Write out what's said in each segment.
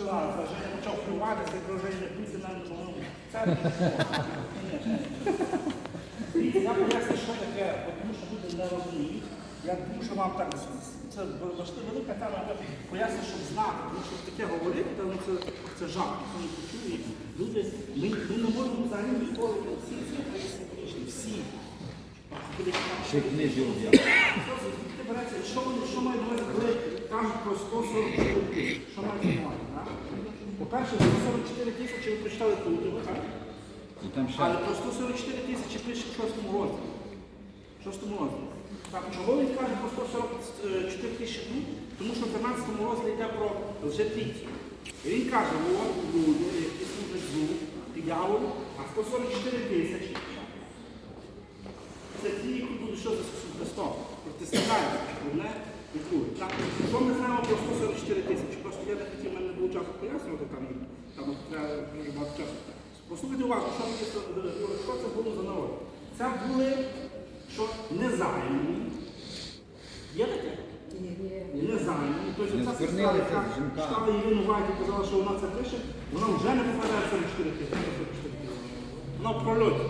Що вже почав хвилюватися, якщо вже піти на ну, це я поясню, що таке, тому що люди не розуміють. Я що вам так це важлива велика тема, поясню, щоб знати, тому що таке говорити, то, ну, це, це жах, ніхто не почує. Люди, ми, ми не можемо взагалі ніколи всі є символічні, всі. Ще книжі. Що що на увазі, кажуть про 144 тисячі, що мають так? По-перше, 144 тисячі ви прочитали тут, так? І там Але про 144 тисячі пише в шостому розділі. В шостому розділі. Так, чого він каже про 144 тисячі тут? Тому що в 13 розділі йде про лжетрійців. І він каже, от люди, які служать злу, дияволу, а 144 тисячі. Це ті, які будуть що за Христом. Протиставляють друге. Так? Що ми знаємо про 144 тисячі? Просто я не хотів, в мене не було часу пояснювати там, там треба дуже багато часу. Послухайте уважно, що, таке, що це було за народ. Це були що незаймані. Є таке? Незаймані. Тобто Не ця сестра, яка читала Ірину Вайт і казала, що вона це пише, вона вже не попадає 44 тисячі. 44 тисячі. Вона в прольоті.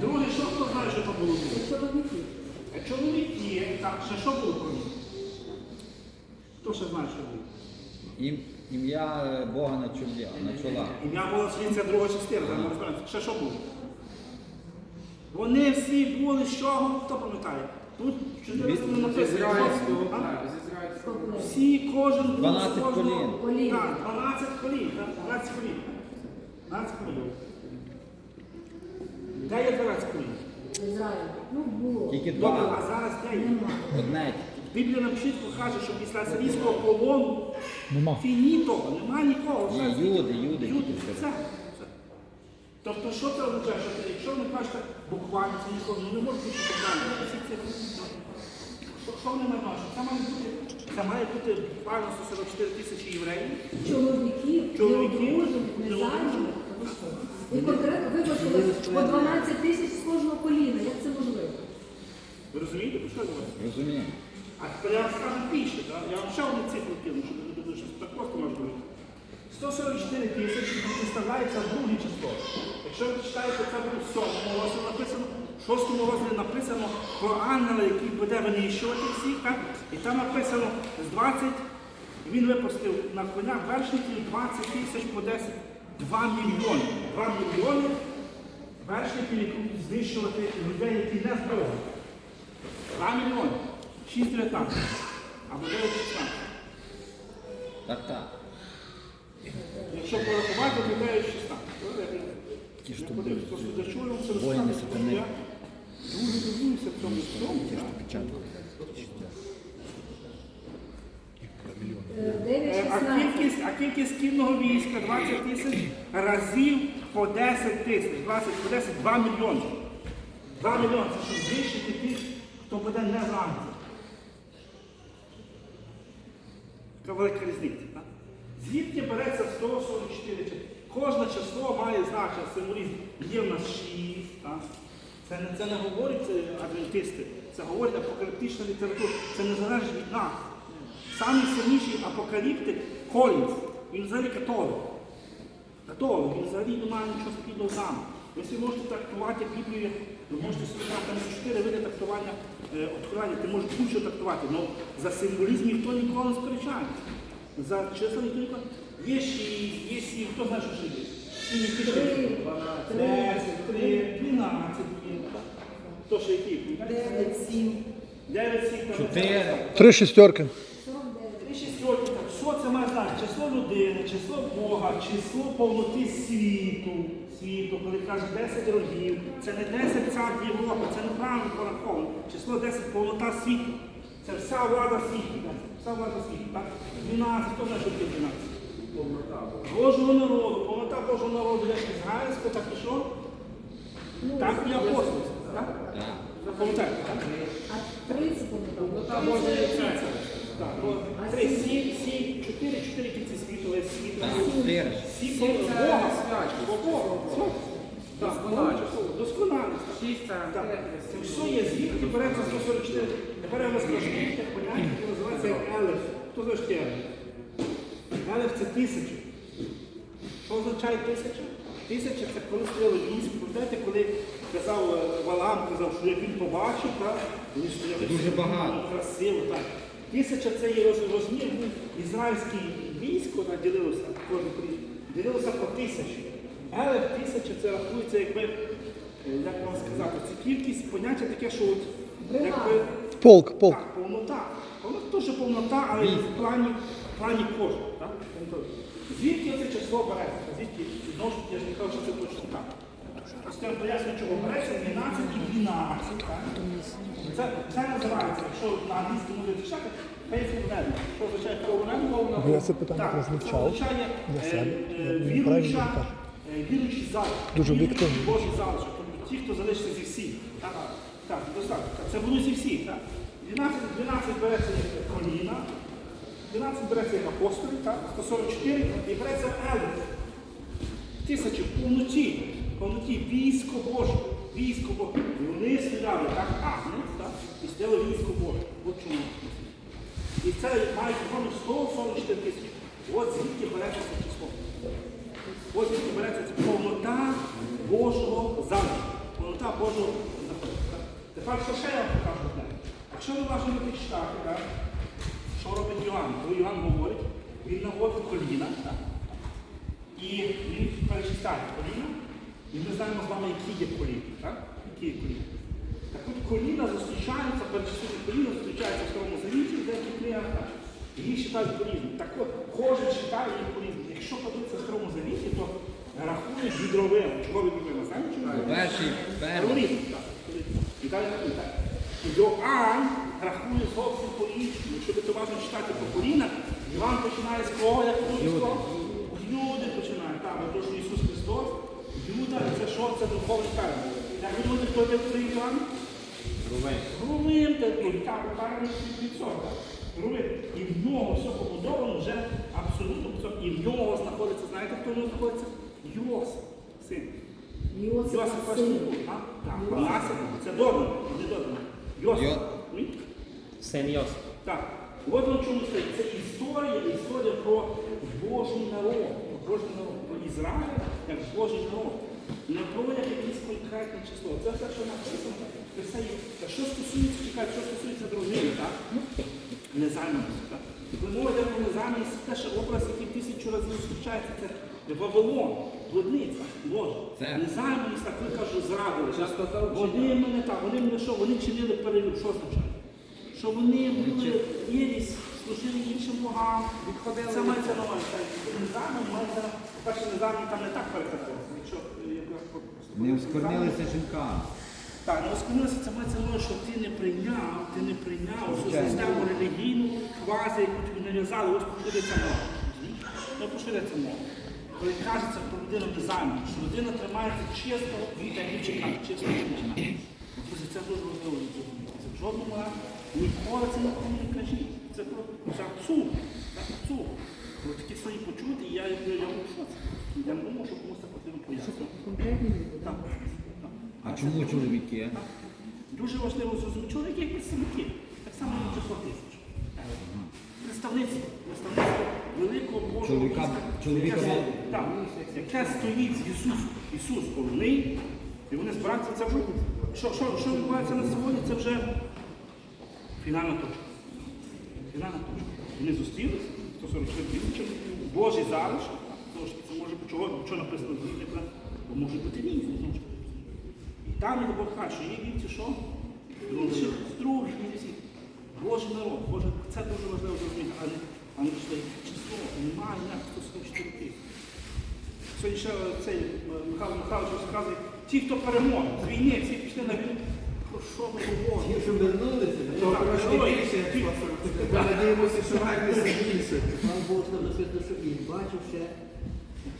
Друге, що хто знає, що там було? А чоловіки, так, ще що було про них? Хто ще знає, що було? ім, ім'я Бога на чолі, на чола. Ім'я була це друга частина, там ми розберемося. Ще що було? Вони всі були з чого? Хто пам'ятає? Тут в 14 Від- написано. Ізраїльського, А? так, з ізраїльського. Всі, кожен був з 12 кожного- колін. Колін. Так, 12 колін, так, 12 колін. 12 колін. Де є 12 колін? Ізраїль. Ну, було. Тільки Добре, а зараз де є? Нема. Одне. Біблія нам чітко каже, що після сирійського полону фініто, немає нікого. Ні, Все, юди, юди Люди, тільки все. все. Тобто, що це означає? Що це, якщо ви кажете буквально, це ніколи ну, не може бути буквально. Всі ці що, що вони мають? Що Це має бути, це має бути буквально 144 тисячі євреїв. Чоловіків, Чоловіків, неодружених, незайманих. І конкретно вибачили по 12 тисяч з кожного коліна. Як це можливо? Ви розумієте, про що я говорю? Розуміємо. А тепер я вам скажу більше, так? я вам ще одну цифру кину, щоб ви думали, що так просто може бути. 144 тисячі представляється друге число. Якщо ви читаєте, це буде в сьомому розділі написано, в шостому розділі написано про ангела, який буде винищувати всіх, так? і там написано з 20, він випустив на коня вершників 20 тисяч по 10, 2 мільйони. 2 мільйони вершників, які будуть знищувати людей, які не збройні. 2 мільйони. 6,19. Або 9,16. Так, так. Якщо порахувати, то 9,16. Ті, що Я подивлюсь, просто зачую це сатани. я Дуже дивуюся в цьому всьому. так. Печатку. Е, 9, Е, А 16. Кількість, кінного війська 20 тисяч разів по 10 тисяч. 20 по 10 2 мільйони. 2 мільйони це щоб знищити тих, хто буде не зранку. Така велика різниця. Так? Звідки береться 144? Чи- Кожне число має значення, символізм. Є в нас 6. Так? Це, не, це не говорять адвентисти, це говорить апокаліптична література. Це не залежить від нас. Самий сильніший апокаліптик Колінс, він взагалі католик. Католик, він взагалі не має нічого спільного з нами. Ви собі можете трактувати Біблію, ви можете собі там чотири види трактування е, откровення, ти можеш будь-що трактувати, але за символізм ніхто ніколи не сперечається. За числа ніхто ніколи. Є шість, є сім, хто знає, що ще є? Сім, які ще є? Три. Десять, три, дванадцять є. Хто ще які? 9, 7. Дев'ять, сім, там, Чотири. Три шістерки. Три шістерки, так, що це має значити? Число людини, число Бога, число повноти світу. Світу, коли каже 10 рогів, це не 10 цар Європи, це неправильно пораховано. Число 10 повнота світу. Це вся влада світу. Вся влада світу. Так? 12, хто знає, що таке 12? Божого народу, повнота Божого народу, як ізраїльська, так і що? Так і апостольська. Так? Так. Запам'ятаєте, так? А 30 Та Боже є це. Так, ну, три, сім, сім, чотири, чотири кінці світу, є світло. Бога. святість. Досконалість. Все є звідки береться 144. Тепер я вам скажу, є таке поняття, яке називається елеф. Хто знає, що таке елеф? Це тисяча. Що означає тисяча? Тисяча це коли стояли військо. Пам'ятаєте, коли казав е, Валам, казав, що як він побачив, так, Дуже багато. красиво. Так. Тисяча це є розмір, ізраїльське військо так, ділилося, кожен ділилося по тисячі. Елев тисяча це рахується, якби, як вам сказати, це кількість поняття таке, що от, якби, Полк, полк. так, повнота. Воно теж повнота, але в плані, в плані кожного. Так? Звідки це число береться? Звідки? Знову ж я ж не кажу, що це точно так. Ось я поясню, чого береться 12 і 12. Це, це називається, якщо на англійській мові читати, faithful. Що означає network? Я це питання Так, розмічав Це означає е, себе. е, віруюча, е, віруючий залишок. Дуже об'єктивно. Божий залишок. Тобто ті, хто залишиться зі всіх. Так, так, достатньо. Це будуть зі всіх. Так? 12, 12 береться як коліна, 12 береться як апостолі, так? 144 і береться елеф. Тисячі в повноті, в військо Боже, військо Боже. І вони стояли так агнець, так? І стояли військо Боже. От чому. І це має програму 144 тисячі. От звідки береться це число. Ось звідки береться це повнота Божого залишку. Повнота Божого заходу. Тепер що ще я покажу одне. Якщо ви уважно будете так? що робить Йоанн? Коли Йоанн говорить, він наводить коліна. Так? І він перечисляє коліна, і ми знаємо з вами, які є коліна. Так? Які є коліна. Так от коліна зустрічаються, перечислити коліна зустрічаються в Старому Завіті, в деяких книгах. так. Їх читають по-різному. Так от, кожен читає їх по-різному. Якщо подивитися в Старому Завіті, то рахують відровим. Чого відровим? Знаєте, чого? Перший. І далі так. Йоанн рахує зовсім по-іншому. Якщо ви уважно читати по колінах, Іван починає з кого, як Люди. Починає. Так, бо то, що Ісус Христос, Юда, це що? Це духовний певний. Як ви думаєте, хто йде в Іван? Рувим такий, так, правильно від цього. так. Рувим. І в нього все побудовано вже абсолютно. все. І в нього знаходиться, знаєте, хто в нього знаходиться? Йосип, син. Йосип син. Так, Манасик, це добре, не добре. Йосип. Йо- Син Йосип. Так. От на чому стоїть. Це історія, історія про Божий народ, про Божий народ, про Ізраїль як Божий народ. Не про якесь конкретне число. Це все, що написано, це все є. Та Що стосується, чекайте, що стосується дружини, так? Незайманості, так? Коли мова йде про незайманість, це теж образ, який тисячу разів зустрічається, це Вавилон, блудниця, Боже. Незайманість, так ви кажуть, зрадили. Вони мене так, вони мене що, вони чинили перелюб, що означає? Що вони були єрість, служили іншим богам, відходили. Це мається на увазі. так, мається, на- перше, незаймані там не так перекладається. Якщо е, якраз Не оскорнилися жінками. так, ну оскорнилося це мається на увазі, що ти не прийняв, ти не прийняв цю систему релігійну, квази, яку тобі нав'язали, ось поширюється мова. розумієш? Ну, поширюється мова. Коли кажеться про людину дизайну, що людина тримається чесно від дівчина, від дівчина. Друзі, це дуже важливо зрозуміти. Це в жодному разі ніколи це нікому не кажіть. Це про це абсурд. Це. Ви такі свої почути, і я, я, я був. Я не думав, що комусь це потрібно пояснити. Так. так. А чому чоловіки? Дуже важливо зрозуміти, чоловіки як представники, так само як число тисяч. Представництво, представництво великого Божого Чоловіка- війська, чоловіка яке, так, яке стоїть Ісус, Ісус головний, і вони збираються, це вже, що, що, що відбувається на сьогодні, це вже фінальна точка. Фінальна точка. Вони зустрілися, 144 тисячі, Божий залишок, знову ж це може бути чого, що написано в Біблії, бо може бути таки. І там він Бог каже, що є вівці, що? Інші з других вівців. Божий народ, Боже, це дуже важливо зрозуміти, а не, а не що число, немає ніяк 144 тисячі. Сьогодні ще цей е, Михайло Михайлович розказує, ті, хто переможе з війни, всі пішли на війну. Про що ви говорите? Ті, що вернулися, то ой, більше, як Ми надіємося, що вернеться більше. Там було там написано, що він бачив ще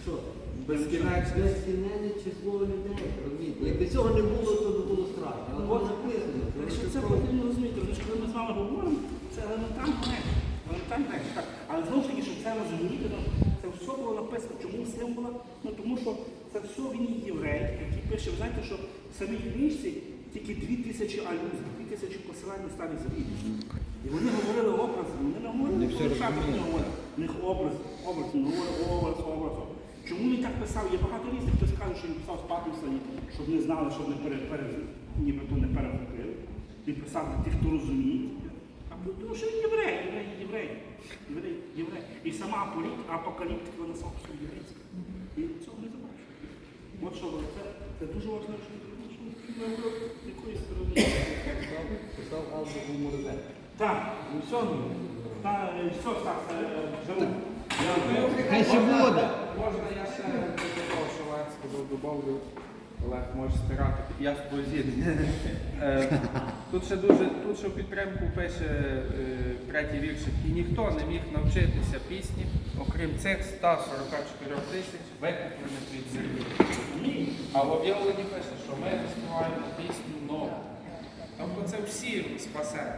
що? Безкінечно. Безкінне число людей. розумієте? Якби цього не було, то би було страшно. Але воно написано. Якщо це потрібно розуміти, тому що коли ми з вами говоримо, це елементарна речі. Елементарна речі. Так. Але знову ж таки, щоб це розуміти, ну, це все було написано. Чому символа? Ну тому що це все він є єврей, який пише, ви знаєте, що в самій книжці тільки дві тисячі алюзій, дві тисячі посилань на старий завіт. І вони говорили образи, вони не говорили, про говорили. У них образи. образ, він говорить образ, образ. образ. Чому він так писав? Є багато різних, хтось каже, що він писав з патоса, щоб не знали, щоб не пере, пере, нібито не перехопили. Він писав для тих, хто розуміє. А тому що він єврей, єврей, єврей, єврей, єврей. І сама апокаліптика вона сама собі єврейська. І цього не забачує. От що це, це дуже важливо, що ми з якої сторони. Писав азбуку Морзе. Так, все, та, все, так, живу. Хай ще буде. Можна я ще що Олег сказав, добавлю. Олег може стирати, я з тобою згідний. Е, Тут ще дуже, тут ще в підтримку пише е, третій віршик. І ніхто не міг навчитися пісні, окрім цих 144 тисяч викуплених від землі. А в об'явленні пише, що ми співаємо пісню нову. Тобто це всі спасені.